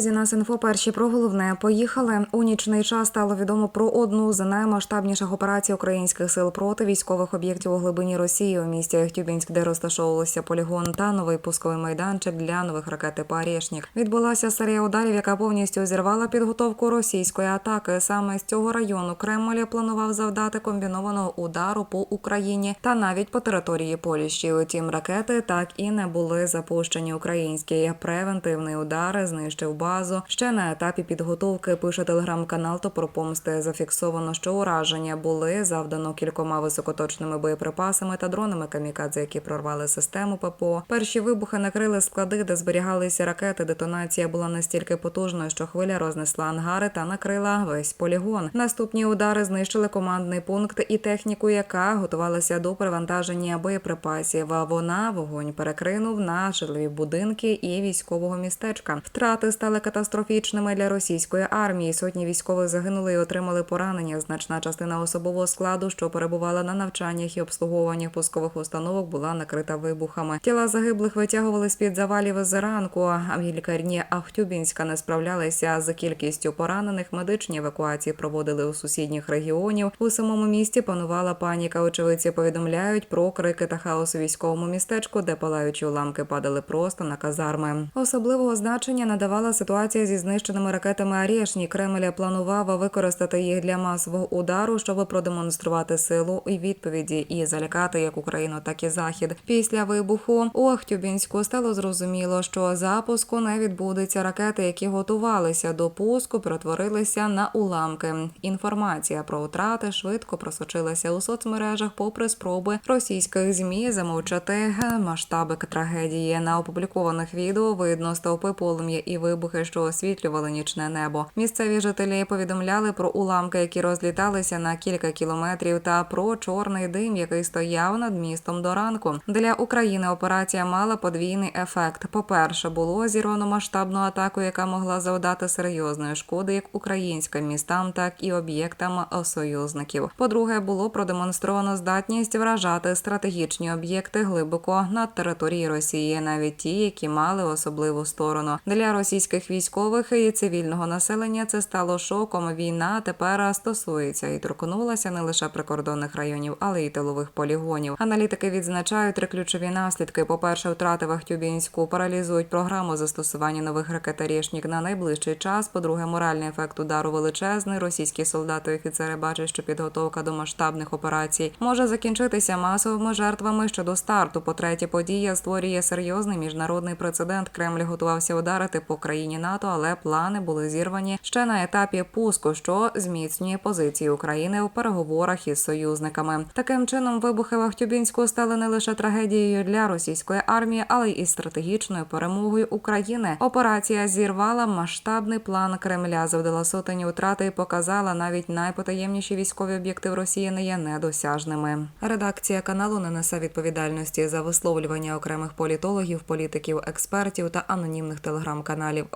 Друзі, нас інфо перші про головне поїхали. У нічний час стало відомо про одну з наймасштабніших операцій українських сил проти військових об'єктів у глибині Росії у місті Ахтюбінськ, де розташовувався полігон та новий пусковий майданчик для нових ракет типу. Відбулася серія ударів, яка повністю зірвала підготовку російської атаки. Саме з цього району Кремль планував завдати комбінованого удару по Україні та навіть по території Польщі. Утім, ракети так і не були запущені. Український превентивний удар знищив базу. Ще на етапі підготовки пише телеграм-канал то про помсти. Зафіксовано, що ураження були завдано кількома високоточними боєприпасами та дронами камікадзе, які прорвали систему ППО. Перші вибухи накрили склади, де зберігалися ракети. Детонація була настільки потужною, що хвиля рознесла ангари та накрила весь полігон. Наступні удари знищили командний пункт і техніку, яка готувалася до перевантаження боєприпасів. А вона вогонь перекринув на житлові будинки і військового містечка. Втрати стали катастрофічними для російської армії. Сотні військових загинули і отримали поранення. Значна частина особового складу, що перебувала на навчаннях і обслуговуванні пускових установок, була накрита вибухами. Тіла загиблих витягували з під завалів з ранку. А в лікарні Ахтюбінська не справлялися з кількістю поранених. Медичні евакуації проводили у сусідніх регіонів. У самому місті панувала паніка. Очевидці повідомляють про крики та хаос у військовому містечку, де палаючі уламки падали просто на казарми. Особливого значення надавала ситуація зі знищеними ракетами Арєшні. Кремль планував використати їх для масового удару, щоб продемонструвати силу і відповіді і залякати як Україну, так і Захід. Після вибуху у Ахтюбінську стало зрозуміло, що запуску не відбудеться. Ракети, які готувалися до пуску, перетворилися на уламки. Інформація про втрати швидко просочилася у соцмережах, попри спроби російських змі замовчати масштаби трагедії. На опублікованих відео видно стовпи полум'я і вибухи, що освітлювали нічне небо. Місцеві жителі повідомляли про уламки, які розліталися на кілька кілометрів, та про чорний дим, який стояв над містом до ранку. Для України операція мала подвійний ефект. По-перше, було зірвано масштабну атаку, яка могла завдати серйозної шкоди як українським містам, так і об'єктам союзників. По-друге, було продемонстровано здатність вражати стратегічні об'єкти глибоко над території Росії, навіть ті, які мали особливу сторону для російських військових і цивільного населення. Це стало шоком. Війна тепер стосується і торкнулася не лише прикордонних районів, але й тилових полігонів. Аналітики відзначають три ключові наслідки. По перше, втрати в Ахтюбінську паралізують програму застосування нових ракет «Арєшнік» на найближчий час. По-друге, моральний ефект удару величезний. Російські солдати і офіцери бачать, що підготовка до масштабних операцій може закінчитися масовими жертвами щодо старту. По третє, подія створює серйозний міжнародний прецедент. Кремль готувався ударити по країні НАТО, але плани були зірвані ще на етапі пуску, що зміцнює позиції України у переговорах із союзниками. Таким чином, вибухи в Ахтюбінську стали не лише трагедією для російської армії, але й стратегічною перемогою України. Операція зірвала масштабний план Кремля, завдала сотені втрати і показала навіть найпотаємніші військові об'єкти в Росії не є недосяжними. Редакція каналу не несе відповідальності за висловлювання окремих політологів, політиків, експертів та анонімних телеграм-каналів.